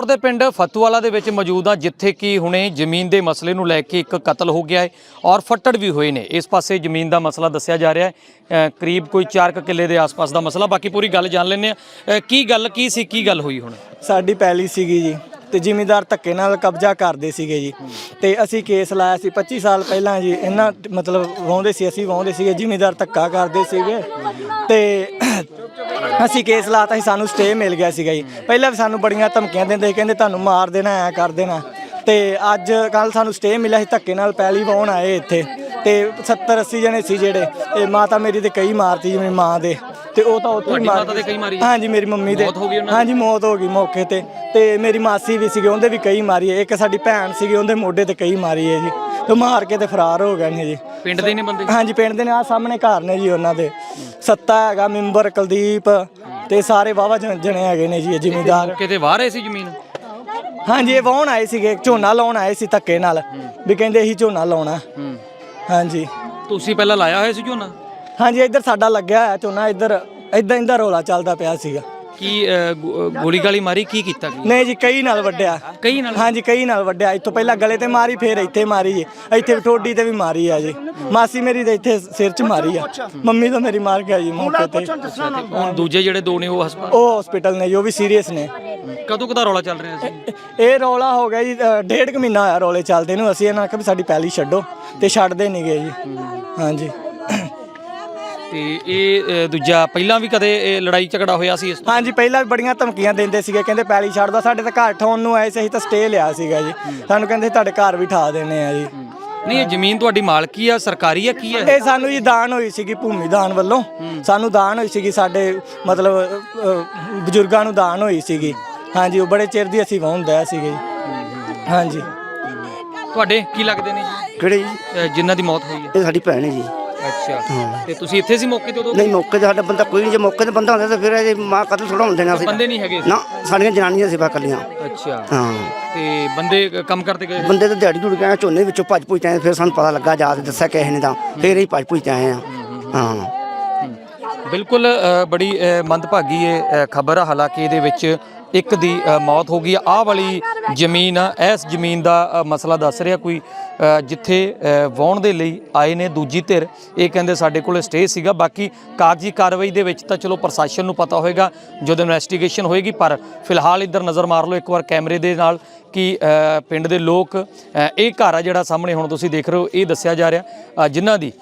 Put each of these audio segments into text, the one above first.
ਫਿਰੋਜ਼ਪੁਰ ਦੇ ਪਿੰਡ ਫਤੂਵਾਲਾ ਦੇ ਵਿੱਚ ਮੌਜੂਦ ਆ ਜਿੱਥੇ ਕਿ ਹੁਣੇ ਜ਼ਮੀਨ ਦੇ ਮਸਲੇ ਨੂੰ ਲੈ ਕੇ ਇੱਕ ਕਤਲ ਹੋ ਗਿਆ ਹੈ ਔਰ ਫੱਟੜ ਵੀ ਹੋਏ ਨੇ। ਇਸ ਪਾਸੇ ਜ਼ਮੀਨ ਦਾ ਮਸਲਾ ਦੱਸਿਆ ਜਾ ਰਿਹਾ ਹੈ। ਅ, ਕਰੀਬ ਕੋਈ 4 ਕੁ ਕਿੱਲੇ ਦੇ ਆਸ-ਪਾਸ ਦਾ ਮਸਲਾ। ਬਾਕੀ ਪੂਰੀ ਗੱਲ ਜਾਣ ਲੈਂਦੇ ਆ ਕੀ ਗੱਲ ਕੀ ਸੀ ਕੀ ਗੱਲ ਹੋਈ ਹੁਣ? ਸਾਡੀ ਪੈਲੀ ਸੀਗੀ ਜੀ ਤੇ ਜ਼ਿਮੀਂਦਾਰ ਧੱਕੇ ਨਾਲ ਕਬਜ਼ਾ ਕਰਦੇ ਸੀਗੇ ਜੀ। ਤੇ ਅਸੀਂ ਕੇਸ ਲਾਇਆ ਸੀ 25 ਸਾਲ ਪਹਿਲਾਂ ਜੀ। ਇਹਨਾਂ ਮਤਲਬ ਵਾਹੁੰਦੇ ਸੀ ਅਸੀਂ ਵਾਹੁੰਦੇ ਸੀਗੇ ਜ਼ਿਮੀਦਾਰ ਧੱਕਾ ਕਰਦੇ ਸੀਗੇ। ਤੇ ਅਸੀਂ ਕੇਸ ਲਾਤਾ ਸੀ ਸਾਨੂੰ ਸਟੇ ਮਿਲ ਗਿਆ ਸੀਗਾ ਜੀ। ਪਹਿਲਾਂ ਵੀ ਸਾਨੂੰ ਬੜੀਆਂ ਧਮਕੀਆਂ ਦਿੰਦੇ ਸੀ ਕਹਿੰਦੇ ਤੁਹਾਨੂੰ ਮਾਰ ਦੇਣਾ ਐ ਕਰ ਦੇਣਾ। ਤੇ ਅੱਜ ਕੱਲ ਸਾਨੂੰ ਸਟੇ ਮਿਲਿਆ ਸੀ ਧੱਕੇ ਨਾਲ ਪੈਲੀ ਵਾਹੁਣ ਆਏ ਇੱਥੇ। ਤੇ 70 80 ਜਣੇ ਸੀ ਜਿਹੜੇ ਇਹ ਮਾਤਾ ਮੇਰੀ ਤੇ ਕਈ ਮਾਰਤੀ ਜੀ ਮੇਰੀ ਮਾਂ ਦੇ। ਤੇ ਉਹ ਤਾਂ ਉੱਥੇ ਹੀ ਮਾਰ ਮਾਤਾ ਦੇ ਕਈ ਮਾਰੀ? ਹਾਂਜੀ ਮੇਰੀ ਮੰਮੀ ਦੇ। ਮੌਤ ਹੋ ਗਈ ਉਹਨਾਂ ਦੀ? ਹਾਂਜੀ ਮੌਤ ਹੋ ਗਈ ਮੌਕੇ ਤੇ। ਤੇ ਮੇਰੀ ਮਾਸੀ ਵੀ ਸੀਗੇ ਉਹਦੇ ਵੀ ਕਈ ਮਾਰੀ ਹੈ। ਇੱਕ ਸਾਡੀ ਭੈਣ ਸੀਗੀ ਉਹਦੇ ਮੋਢੇ ਤੇ ਕਈ ਮਾਰੀ ਹੈ ਜੀ। ਤੇ ਮਾਰ ਕੇ ਤੇ ਫਰਾਰ ਹੋ ਗਏ ਨੇ ਜੀ। ਪਿੰਡ ਦੇ ਨੇ ਬੰਦੇ? ਹਾਂਜੀ ਪਿੰਡ ਦੇ ਨੇ ਆ ਸਾਹਮਣੇ ਘਰ ਨੇ ਜੀ ਉਹਨਾਂ ਦੇ। ਸੱਤਾ ਹੈਗਾ ਮੈਂਬਰ ਕੁਲਦੀਪ ਤੇ ਸਾਰੇ ਵਾਵਾ ਜਣੇ ਹੈਗੇ ਨੇ ਜੀ ਜ਼ਿਮੀਂਦਾਰ। ਕਿਤੇ ਬਾਹਰ ਹੈ ਸੀ ਜ਼ਮੀਨ? ਹਾਂਜੀ ਇਹ ਵਾਹੁਣ ਆਏ ਸੀਗੇ ਝੋਨਾ ਲਾਉਣ ਆਏ ਸੀ ਧੱਕੇ ਨਾਲ। ਵੀ ਕਹਿੰਦੇ ਅਸੀਂ ਝੋਨਾ ਲਾਉਣਾ। ਹੂੰ। ਹਾਂਜੀ। ਤੁਸੀਂ ਪਹਿਲਾਂ ਲਾਇਆ ਹੋਇਆ ਸੀ ਝੋਨਾ? ਹਾਂਜੀ ਇੱਧਰ ਸਾਡਾ ਲੱਗਿਆ ਹੋਇਆ ਝੋਨਾ ਇੱਧਰ ਇਦਾਂ ਇੰਦਾ ਰੋਲਾ ਚੱਲਦਾ ਪਿਆ ਸੀਗਾ। ਕੀ ਅ, ਗੋ- ਗੋਲੀ ਗਾਲੀ ਮਾਰੀ ਕੀ ਕੀਤਾ ਕੀ? ਨਹੀਂ ਜੀ ਕਈ ਨਾਲ ਵੱਡਿਆ ਕਈ ਨਾਲ? ਹਾਂਜੀ ਕਈ ਨਾਲ ਵੱਡਿਆ ਇੱਥੋਂ ਪਹਿਲਾਂ ਗਲੇ ਤੇ ਮਾਰੀ ਫਿਰ ਇੱਥੇ ਮਾਰੀ ਜੀ। ਇੱਥੇ ਠੋਡੀ ਤੇ ਵੀ ਮਾਰੀ ਆ ਜੀ। ਮਾਸੀ ਮੇਰੀ ਦੇ ਇੱਥੇ ਸਿਰ 'ਚ ਮਾਰੀ ਆ। ਮੰਮੀ ਤਾਂ ਮੇਰੀ ਮਾਰ ਗਿਆ ਜੀ ਮੌਕੇ ਤੇ। ਹੁਣ ਦੂਜੇ ਜਿਹੜੇ ਦੋ ਨੇ ਉਹ ਹਸਪਤਾਲ ਉਹ ਹਸਪੀਟਲ ਨੇ ਜੀ ਉਹ ਵੀ ਸੀਰੀਅਸ ਨੇ। ਕਦੋਂ ਕਦਾ ਰੌਲਾ ਚੱਲ ਰਿਹਾ ਸੀ? ਇਹ ਰੌਲਾ ਹੋ ਗਿਆ ਜੀ ਅ, ਡੇਢ ਕੁ ਮਹੀਨਾ ਹੋਇਆ ਰੌਲੇ ਚੱਲਦੇ ਨੂੰ। ਅਸੀਂ ਇਹਨਾਂ ਆਖਿਆ ਵੀ ਸਾਡੀ ਪੈਲੀ ਛੱਡੋ ਤੇ ਛੱਡਦੇ ਨਹੀਂ ਗਏ ਜੀ। ਹਾਂਜੀ। ਤੇ ਇਹ ਅ, ਦੂਜਾ ਪਹਿਲਾਂ ਵੀ ਕਦੇ ਇਹ ਲੜਾਈ ਝਗੜਾ ਹੋਇਆ ਸੀ ਇਸ ਤੋਂ? ਹਾਂਜੀ ਪਹਿਲਾਂ ਵੀ ਬੜੀਆਂ ਧਮਕੀਆਂ ਦਿੰਦੇ ਸੀਗੇ ਕਹਿੰਦੇ ਪੈਲੀ ਛੱਡ ਦੋ ਸਾਡੇ ਤਾਂ ਘਰ ਠਾਉਣ ਨੂੰ ਆਏ ਸੀ ਅਸੀਂ ਤਾਂ ਸਟੇ ਲਿਆ ਸੀਗਾ ਜੀ। ਸਾਨੂੰ ਕਹਿੰਦੇ ਤੁਹਾਡੇ ਘਰ ਵੀ ਠਾ ਦੇਣੇ ਆ ਜੀ। ਨਹੀਂ ਇਹ ਜ਼ਮੀਨ ਤੁਹਾਡੀ ਮਾਲਕੀ ਆ ਸਰਕਾਰੀ ਆ ਕੀ ਹੈ ਇਹ ਸਾਨੂੰ ਜੀ ਦਾਨ ਹੋਈ ਸੀਗੀ ਭੂਮੀ ਦਾਨ ਵੱਲੋਂ। ਸਾਨੂੰ ਦਾਨ ਹੋਈ ਸੀਗੀ ਸਾਡੇ ਮਤਲਬ ਅ, ਬਜ਼ੁਰਗਾਂ ਨੂੰ ਦਾਨ ਹੋਈ ਸੀਗੀ। ਹਾਂਜੀ ਉਹ ਬੜੇ ਚਿਰ ਦੀ ਅਸੀਂ ਵਾਹੁੰਦਾ ਸੀਗੇ ਜੀ। ਹਾਂਜੀ। ਤੁਹਾਡੇ ਕੀ ਲੱਗਦੇ ਨੇ ਜੀ? ਕਿਹੜੇ ਜੀ? ਅ, ਜਿਨ੍ਹਾਂ ਦੀ ਮੌਤ ਹੋਈ ਹੈ? ਇਹ ਸਾਡੀ ਭੈਣ ਹੈ ਜੀ। ਅੱਛਾ। ਤੇ ਤੁਸੀਂ ਇੱਥੇ ਸੀ ਮੌਕੇ ਤੇ ਉਦੋਂ? ਨਹੀਂ ਮੌਕੇ ਤੇ ਸਾਡਾ ਬੰਦਾ ਕੋਈ ਨਹੀਂ ਜੇ ਮੌਕੇ ਤੇ ਬੰਦਾ ਹੁੰਦਾ ਤਾਂ ਫਿਰ ਇਹ ਮਾਂ ਕਤਲ ਥੋੜਾ ਹੁੰਦੇ ਨੇ ਅਸੀਂ। ਬੰਦੇ ਨਹੀਂ ਹੈਗੇ ਸੀ ਨਾ ਸਾਡੀਆਂ ਜਨਾਨੀਆਂ ਸੇਵਾ ਕੱਲੀਆਂ ਅੱਛਾ। ਹਾਂ। ਤੇ ਬੰਦੇ ਕੰਮ ਕਰਦੇ ਗਏ? ਬੰਦੇ ਤਾਂ ਦਿਹਾੜੀ ਗਏ ਝੋਨੇ ਵਿੱਚੋਂ ਭੱਜ ਭੁੱਜ ਆਏ ਫਿਰ ਸਾਨੂੰ ਪਤਾ ਲੱਗਾ ਜਾ ਕੇ ਦੱਸਿਆ ਕਿਸੇ ਨੇ ਤਾਂ ਫਿਰ ਅਸੀਂ ਭੱਜ ਭੁੱਜ ਆਏ ਆ। ਹਾਂ ਬਿਲਕੁਲ ਬੜੀ ਮੰਦਭਾਗੀ ਇਹ ਖਬਰ ਆ। ਹਾਲਾਂਕਿ ਇਹਦੇ ਵਿੱਚ ਇੱਕ ਦੀ ਮੌਤ ਹੋ ਗਈ ਆ। ਵਾਲੀ ਜ਼ਮੀਨ ਆ ਇਸ ਜ਼ਮੀਨ ਦਾ ਮਸਲਾ ਦੱਸ ਰਿਹਾ ਕੋਈ ਜਿੱਥੇ ਅ, ਦੇ ਲਈ ਆਏ ਨੇ ਦੂਜੀ ਧਿਰ। ਇਹ ਕਹਿੰਦੇ ਸਾਡੇ ਕੋਲ ਸਟੇ ਸੀਗਾ ਬਾਕੀ ਕਾਗਜ਼ੀ ਕਾਰਵਾਈ ਦੇ ਵਿੱਚ ਤਾਂ ਚਲੋ ਪ੍ਰਸ਼ਾਸਨ ਨੂੰ ਪਤਾ ਹੋਏਗਾ ਜਦੋਂ ਇਨਵੈਸਟੀਗੇਸ਼ਨ ਹੋਏਗੀ ਪਰ ਫਿਲਹਾਲ ਇੱਧਰ ਨਜ਼ਰ ਮਾਰ ਲਓ ਇੱਕ ਵਾਰ ਕੈਮਰੇ ਦੇ ਨਾਲ ਕਿ ਪਿੰਡ ਦੇ ਲੋਕ ਇਹ ਘਰ ਆ ਜਿਹੜਾ ਸਾਹਮਣੇ ਹੁਣ ਤੁਸੀਂ ਦੇਖ ਰਹੇ ਹੋ ਇਹ ਦੱਸਿਆ ਜਾ ਰਿਹਾ ਜਿਨ੍ਹਾਂ ਦੀ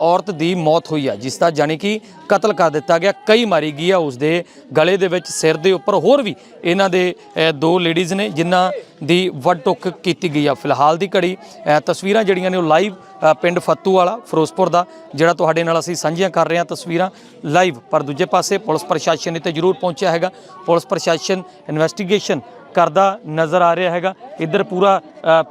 ਔਰਤ ਦੀ ਮੌਤ ਹੋਈ ਆ ਜਿਸ ਦਾ ਜਾਣੀ ਕਿ ਕਤਲ ਕਰ ਦਿੱਤਾ ਗਿਆ ਕਈ ਮਾਰੀ ਗਈ ਆ ਉਸ ਦੇ ਗਲੇ ਦੇ ਵਿੱਚ ਸਿਰ ਦੇ ਉੱਪਰ ਹੋਰ ਵੀ ਇਹਨਾਂ ਦੇ ਦੋ ਲੇਡੀਜ਼ ਨੇ ਜਿਨ੍ਹਾਂ ਦੀ ਵੱਡ ਟੁੱਕ ਕੀਤੀ ਗਈ ਆ। ਫਿਲਹਾਲ ਦੀ ਘੜੀ ਤਸਵੀਰਾਂ ਜਿਹੜੀਆਂ ਨੇ ਉਹ ਲਾਈਵ ਪਿੰਡ ਫੱਤੂ ਵਾਲਾ, ਫਿਰੋਜ਼ਪੁਰ ਦਾ, ਜਿਹੜਾ ਤੁਹਾਡੇ ਨਾਲ ਅਸੀਂ ਸਾਂਝੀਆਂ ਕਰ ਰਹੇ ਹਾਂ ਤਸਵੀਰਾਂ ਲਾਈਵ। ਪਰ ਦੂਜੇ ਪਾਸੇ ਪੁਲਿਸ ਪ੍ਰਸ਼ਾਸਨ ਇੱਥੇ ਜ਼ਰੂਰ ਪਹੁੰਚਿਆ ਹੈਗਾ। ਪੁਲਿਸ ਪ੍ਰਸ਼ਾਸਨ ਇਨਵੈਸਟੀਗੇਸ਼ਨ ਕਰਦਾ ਨਜ਼ਰ ਆ ਰਿਹਾ ਹੈਗਾ। ਇੱਧਰ ਪੂਰਾ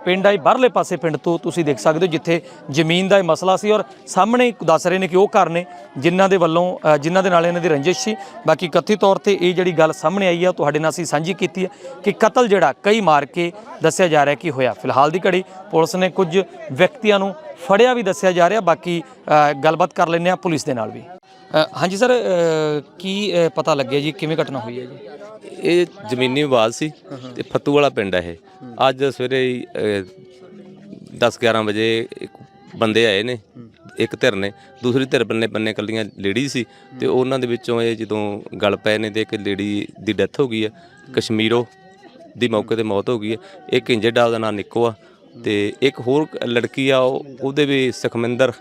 ਪਿੰਡ ਆਈ ਬਾਹਰਲੇ ਪਾਸੇ ਪਿੰਡ ਤੋਂ ਤੁਸੀਂ ਦੇਖ ਸਕਦੇ ਹੋ, ਜਿੱਥੇ ਜ਼ਮੀਨ ਦਾ ਇਹ ਮਸਲਾ ਸੀ ਔਰ ਸਾਹਮਣੇ ਦੱਸ ਰਹੇ ਨੇ ਕਿ ਉਹ ਘਰ ਨੇ ਜਿਨ੍ਹਾਂ ਦੇ ਵੱਲੋਂ ਜਿਨ੍ਹਾਂ ਦੇ ਨਾਲ ਇਹਨਾਂ ਦੀ ਰੰਜਿਸ਼ ਸੀ। ਬਾਕੀ ਕਥਿਤ ਤੌਰ ਤੇ ਇਹ ਜਿਹੜੀ ਗੱਲ ਸਾਹਮਣੇ ਆਈ ਹੈ ਉਹ ਤੁਹਾਡੇ ਨਾਲ ਅਸੀਂ ਸਾਂਝੀ ਕੀਤੀ ਹੈ ਕਿ ਕਤਲ ਜਿਹੜਾ ਕਈ ਮਾਰ ਕੇ ਦੱਸਿਆ ਜਾ ਰਿਹਾ ਕਿ ਹੋਇਆ। ਫਿਲਹਾਲ ਦੀ ਘੜੀ ਪੁਲਿਸ ਨੇ ਕੁਝ ਵਿਅਕਤੀਆਂ ਨੂੰ ਫੜਿਆ ਵੀ ਦੱਸਿਆ ਜਾ ਰਿਹਾ, ਬਾਕੀ ਗੱਲਬਾਤ ਕਰ ਲੈਂਦੇ ਆ ਪੁਲਿਸ ਦੇ ਨਾਲ ਵੀ। ਅ, ਹਾਂਜੀ ਸਰ ਅ, ਕੀ ਅ, ਪਤਾ ਲੱਗਿਆ ਜੀ? ਕਿਵੇਂ ਘਟਨਾ ਹੋਈ ਹੈ ਜੀ? ਇਹ ਜ਼ਮੀਨੀ ਵਿਵਾਦ ਸੀ ਤੇ ਫੱਤੂ ਵਾਲਾ ਪਿੰਡ ਹੈ ਇਹ। ਅੱਜ ਸਵੇਰੇ 10 11 ਵਜੇ ਇੱਕ ਬੰਦੇ ਆਏ ਨੇ ਇੱਕ ਧਿਰ ਨੇ ਦੂਸਰੀ ਧਿਰ ਬੰਨੇ ਬੰਨੇ ਕੱਲੀਆਂ ਲੇਡੀ ਸੀ ਤੇ ਉਹਨਾਂ ਦੇ ਵਿੱਚੋਂ ਇਹ ਜਦੋਂ ਗਲ ਪਏ ਨੇ ਤੇ ਇੱਕ ਲੇਡੀ ਦੀ ਡੈਥ ਹੋ ਗਈ ਹੈ ਕਸ਼ਮੀਰੋ ਦੀ ਮੌਕੇ ਤੇ ਮੌਤ ਹੋ ਗਈ ਹੈ। ਇੱਕ ਇੰਜਰਡ ਆ ਉਹਦਾ ਨਾਂ ਨਿੱਕੋ ਆ ਤੇ ਇੱਕ ਹੋਰ ਲੜਕੀ ਆ ਉਹ- ਉਹਦੇ ਵੀ ਸੁਖਮਿੰਦਰ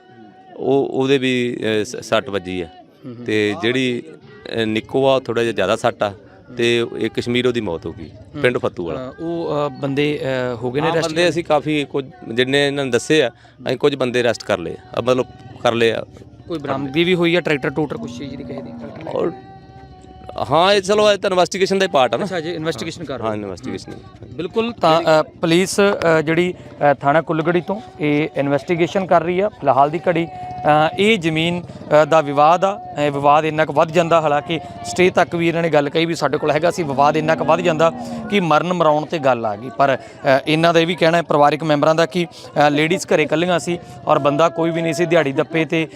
ਉਹ ਉਹਦੇ ਵੀ ਅ, ਸੱਟ ਵੱਜੀ ਆ। ਤੇ ਜਿਹੜੀ ਅ, ਨਿੱਕੋ ਆ ਥੋੜਾ ਜਿਹਾ ਜ਼ਿਆਦਾ ਸੱਟ ਆ ਤੇ ਇਹ ਕਸ਼ਮੀਰੋ ਦੀ ਮੌਤ ਹੋ ਗਈ ਪਿੰਡ ਫੱਤੂ ਵਾਲਾ। ਅ, ਉਹ ਅ, ਬੰਦੇ ਅ, ਹੋ ਗਏ ਨੇ ਹਾਂ, ਰੈਸਟ ਬੰਦੇ ਅਸੀਂ ਕਾਫੀ ਕੁਝ ਜਿੰਨੇ ਇਹਨਾਂ ਨੇ ਦੱਸੇ ਆ ਅਸੀਂ ਕੁਝ ਬੰਦੇ ਅਰੈਸਟ ਕਰ ਲਏ ਆ। ਮਤਲਬ ਕਰ ਲਏ ਆ। ਕੋਈ ਬਰਾਮਦਗੀ ਵੀ ਹੋਈ ਆ ਟਰੈਕਟਰ ਟੂਟਰ ਕੁਛ ਚੀਜ਼ ਦੀ ਕਿਸੇ ਦੀ? ਔਰ ਹਾਂ ਇਹ ਚਲੋ ਇਹ ਤਾਂ ਇਨਵੈਸਟੀਗੇਸ਼ਨ ਦਾ ਪਾਰਟ ਆ ਨਾ। ਅੱਛਾ ਜੀ ਇਨਵੈਸਟੀਗੇਸ਼ਨ ਕਰ ਰਹੇ ਹਾਂ। ਇਨਵੈਸਟੀਗੇਸ਼ਨ ਬਿਲਕੁਲ ਤਾਂ ਅ, ਪੁਲਿਸ ਅ, ਜਿਹੜੀ ਅ, ਥਾਣਾ ਕੁੱਲਗੜੀ ਤੋਂ ਇਹ ਇਨਵੈਸਟੀਗੇਸ਼ਨ ਕਰ ਰਹੀ ਆ। ਫਿਲਹਾਲ ਦੀ ਘੜੀ ਇਹ ਜ਼ਮੀਨ ਦਾ ਵਿਵਾਦ ਆ। ਇਹ ਵਿਵਾਦ ਇੰਨਾ ਕੁ ਵੱਧ ਜਾਂਦਾ, ਹਾਲਾਂਕਿ ਸਟੇ ਤੱਕ ਵੀ ਇਹਨਾਂ ਨੇ ਗੱਲ ਕਹੀ ਵੀ ਸਾਡੇ ਕੋਲ ਹੈਗਾ ਸੀ, ਵਿਵਾਦ ਇੰਨਾ ਕੁ ਵੱਧ ਜਾਂਦਾ ਕਿ ਮਰਨ ਮਰਾਉਣ ਤੇ ਗੱਲ ਆ ਗਈ। ਪਰ ਇਹਨਾਂ ਦਾ ਇਹ ਵੀ ਕਹਿਣਾ ਹੈ ਪਰਿਵਾਰਕ ਮੈਂਬਰਾਂ ਦਾ ਕਿ ਲੇਡੀਜ਼ ਘਰੇ ਇਕੱਲੀਆਂ ਸੀ ਔਰ ਬੰਦਾ ਕੋਈ ਵੀ ਨਹੀਂ ਸੀ ਦਿਹਾੜੀ ਦੱਪੇ ਤੇ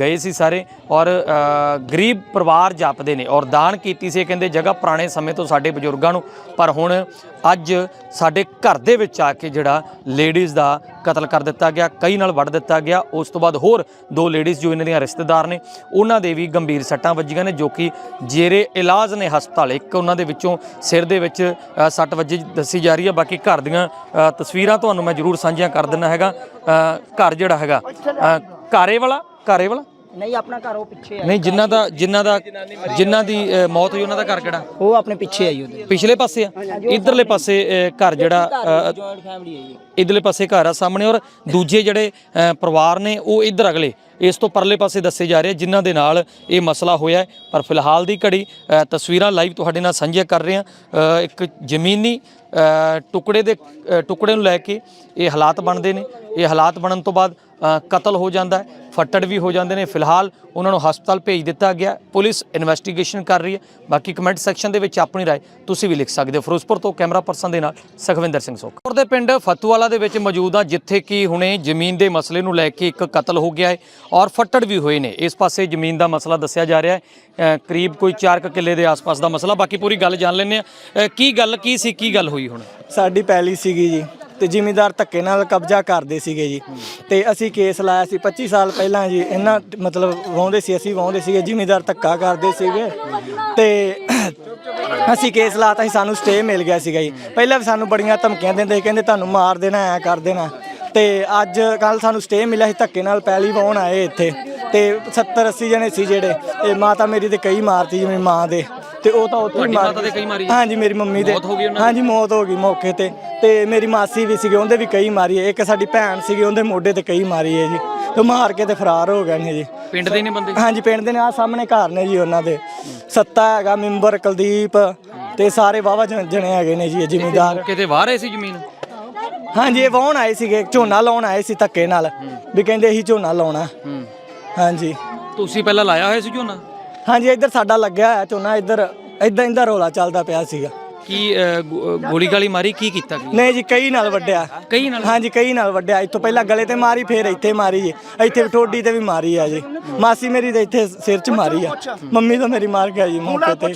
ਗਏ ਸੀ ਸਾਰੇ ਔਰ ਗਰੀਬ ਪਰਿਵਾਰ ਜਾਪਦੇ ਨੇ ਔਰ ਦਾਨ ਕੀਤੀ ਸੀ। ਕਹਿੰਦੇ ਜਗ੍ਹਾ ਪੁਰਾਣੇ ਸਮੇਂ ਤੋਂ ਸਾਡੇ ਬਜ਼ੁਰਗਾਂ ਨੂੰ। ਪਰ ਹੁਣ ਅੱਜ ਸਾਡੇ ਘਰ ਦੇ ਵਿੱਚ ਆ ਕੇ ਜਿਹੜਾ ਲੇਡੀਜ਼ ਦਾ ਕਤਲ ਕਰ ਦਿੱਤਾ ਗਿਆ ਕਈ ਨਾਲ ਵੱਢ ਦਿੱਤਾ ਗਿਆ। ਉਸ ਤੋਂ ਬਾਅਦ ਹੋਰ ਦੋ ਲੇਡੀਜ਼ ਜੋ ਇਹਨਾਂ ਦੀਆਂ ਰਿਸ਼ਤੇਦਾਰ ਨੇ ਉਹਨਾਂ ਦੇ ਵੀ ਗੰਭੀਰ ਸੱਟਾਂ ਵੱਜੀਆਂ ਨੇ ਜੋ ਕਿ ਜੇਰੇ ਇਲਾਜ ਨੇ ਹਸਪਤਾਲ ਇੱਕ ਉਹਨਾਂ ਦੇ ਵਿੱਚੋਂ ਸਿਰ ਦੇ ਵਿੱਚ ਸੱਟ ਵੱਜੀ ਦੱਸੀ ਜਾ ਰਹੀ ਹੈ। ਬਾਕੀ ਘਰ ਦੀਆਂ ਤਸਵੀਰਾਂ ਤੁਹਾਨੂੰ ਮੈਂ ਜ਼ਰੂਰ ਸਾਂਝੀਆਂ ਕਰ ਦਿੰਦਾ ਹੈਗਾ। ਘਰ ਜਿਹੜਾ ਹੈਗਾ ਅ, ਘਾਰੇ ਵਾਲਾ ਘਾਰੇ ਵਾਲਾ ਨਹੀਂ ਆਪਣਾ ਘਰ ਉਹ ਪਿੱਛੇ ਆ ਨਹੀਂ ਜਿਨ੍ਹਾਂ ਦਾ ਜਿਨ੍ਹਾਂ ਦਾ ਜਿਨ੍ਹਾਂ ਦੀ ਅ, ਮੌਤ ਹੋਈ ਉਹਨਾਂ ਦਾ ਘਰ ਕਿਹੜਾ? ਉਹ ਆਪਣੇ ਪਿੱਛੇ ਆਈ ਉਹਦੇ। ਪਿਛਲੇ ਪਾਸੇ ਆ? ਇਧਰਲੇ ਪਾਸੇ ਅ, ਘਰ ਜਿਹੜਾ ਅ, ਜੁਆਇੰਟ ਫੈਮਿਲੀ ਹੈ ਜੀ। ਇਧਰਲੇ ਪਾਸੇ ਘਰ ਆ ਸਾਹਮਣੇ ਔਰ ਦੂਜੇ ਜਿਹੜੇ ਅ, ਪਰਿਵਾਰ ਨੇ ਉਹ ਇਧਰ ਅਗਲੇ ਇਸ ਤੋਂ ਪਰਲੇ ਪਾਸੇ ਦੱਸੇ ਜਾ ਰਹੇ ਆ, ਜਿਨ੍ਹਾਂ ਦੇ ਨਾਲ ਇਹ ਮਸਲਾ ਹੋਇਆ ਹੈ। ਪਰ ਫਿਲਹਾਲ ਦੀ ਘੜੀ ਅ, ਤਸਵੀਰਾਂ ਲਾਈਵ ਤੁਹਾਡੇ ਨਾਲ ਸਾਂਝੀਆਂ ਕਰ ਰਹੇ ਹਾਂ। ਇੱਕ ਜ਼ਮੀਨੀ ਅ, ਟੁਕੜੇ ਦੇ ਅ, ਟੁਕੜੇ ਨੂੰ ਲੈ ਕੇ ਇਹ ਹਾਲਾਤ ਬਣਦੇ ਨੇ। ਇਹ ਹਾਲਾਤ ਬਣਨ ਤੋਂ ਬਾਅਦ ਕਤਲ ਹੋ ਜਾਂਦਾ ਹੈ ਫੱਟੜ ਵੀ ਹੋ ਜਾਂਦੇ ਨੇ ਫਿਲਹਾਲ ਉਹਨਾਂ ਨੂੰ ਹਸਪਤਾਲ ਭੇਜ ਦਿੱਤਾ ਗਿਆ ਪੁਲਿਸ ਇਨਵੈਸਟੀਗੇਸ਼ਨ ਕਰ ਰਹੀ ਹੈ ਬਾਕੀ ਕਮੈਂਟ ਸੈਕਸ਼ਨ ਦੇ ਵਿੱਚ ਆਪਣੀ رائے ਤੁਸੀਂ ਵੀ ਲਿਖ ਸਕਦੇ ਹੋ ਫਿਰੋਜ਼ਪੁਰ ਤੋਂ ਕੈਮਰਾ ਪਰਸਨ ਦੇ ਨਾਲ ਸੁਖਵਿੰਦਰ ਸਿੰਘ ਸੋਖ ਦੇ ਪਿੰਡ ਫਤੂਵਾਲਾ ਦੇ ਵਿੱਚ ਮੌਜੂਦ ਆ ਜਿੱਥੇ ਕਿ ਹੁਣੇ ਜ਼ਮੀਨ ਦੇ ਮਸਲੇ ਨੂੰ ਲੈ ਕੇ ਇੱਕ ਕਤਲ ਹੋ ਗਿਆ ਹੈ ਔਰ ਫੱਟੜ ਵੀ ਹੋਏ ਨੇ ਇਸ ਪਾਸੇ ਜ਼ਮੀਨ ਦਾ ਮਸਲਾ ਦੱਸਿਆ ਜਾ ਰਿਹਾ ਹੈ ਅ, ਕਰੀਬ ਕੋਈ 4 ਕਿੱਲੇ ਦੇ ਆਸ-ਪਾਸ ਦਾ ਮਸਲਾ ਬਾਕੀ ਪੂਰੀ ਗੱਲ ਜਾਣ ਲੈਂਦੇ ਆ ਕੀ ਗੱਲ ਕੀ ਸੀ ਕੀ ਗੱਲ ਹੋਈ ਹੁਣ ਸਾਡੀ ਪੈਲੀ ਸੀਗੀ ਜੀ ਤੇ ਜ਼ਿਮੀਦਾਰ ਧੱਕੇ ਨਾਲ ਕਬਜ਼ਾ ਕਰਦੇ ਸੀਗੇ ਜੀ। ਤੇ ਅਸੀਂ ਕੇਸ ਲਾਇਆ ਸੀ 25 ਸਾਲ ਪਹਿਲਾਂ ਜੀ ਇਹਨਾਂ ਮਤਲਬ ਵਾਹੁੰਦੇ ਸੀ, ਅਸੀਂ ਵਾਹੁੰਦੇ ਸੀਗੇ, ਜ਼ਿਮੀਦਾਰ ਧੱਕਾ ਕਰਦੇ ਸੀਗੇ। ਤੇ ਅਸੀਂ ਕੇਸ ਲਾਤਾ ਸੀ ਸਾਨੂੰ ਸਟੇ ਮਿਲ ਗਿਆ ਸੀਗਾ ਜੀ। ਪਹਿਲਾਂ ਵੀ ਸਾਨੂੰ ਬੜੀਆਂ ਧਮਕੀਆਂ ਦਿੰਦੇ ਸੀ, ਕਹਿੰਦੇ ਤੁਹਾਨੂੰ ਮਾਰ ਦੇਣਾ, ਐ ਕਰ ਦੇਣਾ। ਤੇ ਅੱਜ ਕੱਲ ਸਾਨੂੰ ਸਟੇ ਮਿਲਿਆ ਸੀ, ਧੱਕੇ ਨਾਲ ਪਹਿਲੀ ਵਾਹੁਣ ਆਏ ਇੱਥੇ। ਤੇ 70 80 ਜਣੇ ਸੀ ਜਿਹੜੇ ਤੇ ਮਾਤਾ ਮੇਰੀ ਤੇ ਕਈ ਮਾਰਤੀ ਜਿਵੇਂ ਮਾਂ ਦੇ। ਤੇ ਉਹ ਤਾਂ ਉੱਥੇ ਹੀ ਤੁਹਾਡੀ ਮਾਰ ਮਾਤਾ ਦੇ ਕਈ ਮਾਰੀ? ਹਾਂਜੀ ਮੇਰੀ ਮੰਮੀ ਦੇ। ਮੌਤ ਹੋ ਗਈ ਉਹਨਾਂ ਦੀ? ਹਾਂਜੀ ਮੌਤ ਹੋ ਗਈ ਮੌਕੇ ਤੇ। ਤੇ ਮੇਰੀ ਮਾਸੀ ਵੀ ਸੀਗੇ ਉਹਦੇ ਵੀ ਕਈ ਮਾਰੀ ਹੈ ਇੱਕ ਸਾਡੀ ਭੈਣ ਸੀਗੀ ਉਹਦੇ ਮੋਢੇ ਤੇ ਕਈ ਮਾਰੀ ਹੈ ਜੀ। ਤੇ ਮਾਰ ਕੇ ਤੇ ਫਰਾਰ ਹੋ ਗਏ ਨੇ ਜੀ। ਪਿੰਡ ਦੇ ਨੇ ਬੰਦੇ? ਹਾਂਜੀ ਪਿੰਡ ਦੇ ਨੇ ਆ ਸਾਹਮਣੇ ਘਰ ਨੇ ਜੀ ਉਹਨਾਂ ਦੇ। ਸੱਤਾ ਹੈਗਾ ਮੈਂਬਰ ਕੁਲਦੀਪ ਤੇ ਸਾਰੇ ਵਾਵਾ ਜਣੇ ਹੈਗੇ ਨੇ ਜੀ ਜ਼ਿਮੀਂਦਾਰ। ਕਿਤੇ ਬਾਹਰ ਹੈ ਸੀ ਜ਼ਮੀਨ? ਹਾਂਜੀ ਇਹ ਵਾਹੁਣ ਆਏ ਸੀਗੇ ਝੋਨਾ ਲਾਉਣ ਆਏ ਸੀ ਧੱਕੇ ਨਾਲ। ਵੀ ਕਹਿੰਦੇ ਅਸੀਂ ਝੋਨਾ ਲਾਉਣਾ। ਹੂੰ। ਹਾਂਜੀ। ਤੁਸੀਂ ਪਹਿਲਾਂ ਲਾਇਆ ਹੋਇਆ ਸੀ ਝੋਨਾ? ਹਾਂਜੀ ਇੱਧਰ ਸਾਡਾ ਲੱਗਿਆ ਹੋਇਆ ਝੋਨਾ ਇੱਧਰ ਇਦਾਂ ਇੰਦਾ ਰੋਲਾ ਚੱਲਦਾ ਪਿਆ ਸੀਗਾ। ਕੀ ਅ, ਗੋ- ਗੋਲੀ ਗਾਲੀ ਮਾਰੀ ਕੀ ਕੀਤਾ ਕੀ ਨਹੀਂ ਜੀ ਕਈ ਨਾਲ ਵੱਡਿਆ ਕਈ ਨਾਲ ਹਾਂਜੀ ਕਈ ਨਾਲ ਵੱਡਿਆ ਇੱਥੋਂ ਪਹਿਲਾਂ ਗਲੇ ਤੇ ਮਾਰੀ ਫਿਰ ਇੱਥੇ ਮਾਰੀ ਜੀ। ਇੱਥੇ ਵੀ ਠੋਡੀ ਤੇ ਵੀ ਮਾਰੀ ਆ ਜੀ। ਮਾਸੀ ਮੇਰੀ ਤੇ ਇੱਥੇ ਸਿਰ 'ਚ ਮਾਰੀ ਆ। ਮੰਮੀ ਤਾਂ ਮੇਰੀ ਮਾਰ ਗਿਆ ਜੀ ਮੌਕੇ ਤੇ।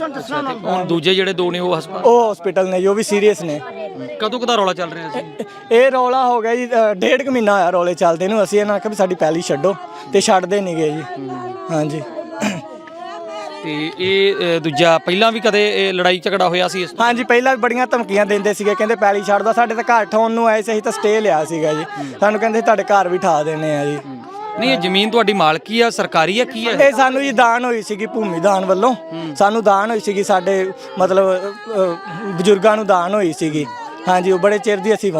ਹੁਣ ਦੂਜੇ ਜਿਹੜੇ ਦੋ ਨੇ ਉਹ ਹਸਪਤਾਲ ਉਹ ਹਸਪੀਟਲ ਨੇ ਜੀ ਉਹ ਵੀ ਸੀਰੀਅਸ ਨੇ। ਕਦੋਂ ਕਦਾ ਰੌਲਾ ਚੱਲ ਰਿਹਾ ਸੀ? ਇਹ ਰੌਲਾ ਹੋ ਗਿਆ ਜੀ ਅ, ਡੇਢ ਕੁ ਮਹੀਨਾ ਹੋਇਆ ਰੌਲੇ ਚੱਲਦੇ ਨੂੰ। ਅਸੀਂ ਇਹਨਾਂ ਆਖਿਆ ਵੀ ਸਾਡੀ ਪੈਲੀ ਛੱਡੋ ਤੇ ਛੱਡਦੇ ਨਹੀਂ ਗਏ ਜੀ। ਹਾਂਜੀ। ਤੇ ਇਹ ਅ, ਦੂਜਾ ਪਹਿਲਾਂ ਵੀ ਕਦੇ ਇਹ ਲੜਾਈ ਝਗੜਾ ਹੋਇਆ ਸੀ ਇਸ ਹਾਂਜੀ ਪਹਿਲਾਂ ਵੀ ਬੜੀਆਂ ਧਮਕੀਆਂ ਦਿੰਦੇ ਸੀਗੇ ਕਹਿੰਦੇ ਪੈਲੀ ਛੱਡ ਦੋ ਸਾਡੇ ਤਾਂ ਘਰ ਠਾਉਣ ਨੂੰ ਆਏ ਸੀ ਅਸੀਂ ਤਾਂ ਸਟੇ ਲਿਆ ਸੀਗਾ ਜੀ। ਸਾਨੂੰ ਕਹਿੰਦੇ ਤੁਹਾਡੇ ਘਰ ਵੀ ਠਾ ਦੇਣੇ ਆ ਜੀ। ਨਹੀਂ ਇਹ ਜ਼ਮੀਨ ਤੁਹਾਡੀ ਮਾਲਕੀ ਆ ਸਰਕਾਰੀ ਆ ਕੀ ਹੈ ਇਹ? ਸਾਨੂੰ ਜੀ ਦਾਨ ਹੋਈ ਸੀਗੀ ਭੂਮੀ ਦਾਨ ਵੱਲੋਂ। ਸਾਨੂੰ ਦਾਨ ਹੋਈ ਸੀਗੀ ਸਾਡੇ ਮਤਲਬ ਅ, ਅ, ਬਜ਼ੁਰਗਾਂ ਨੂੰ ਦਾਨ ਹੋਈ ਸੀਗੀ। ਹਾਂਜੀ ਉਹ ਬੜੇ ਚਿਰ ਦੀ ਅਸੀਂ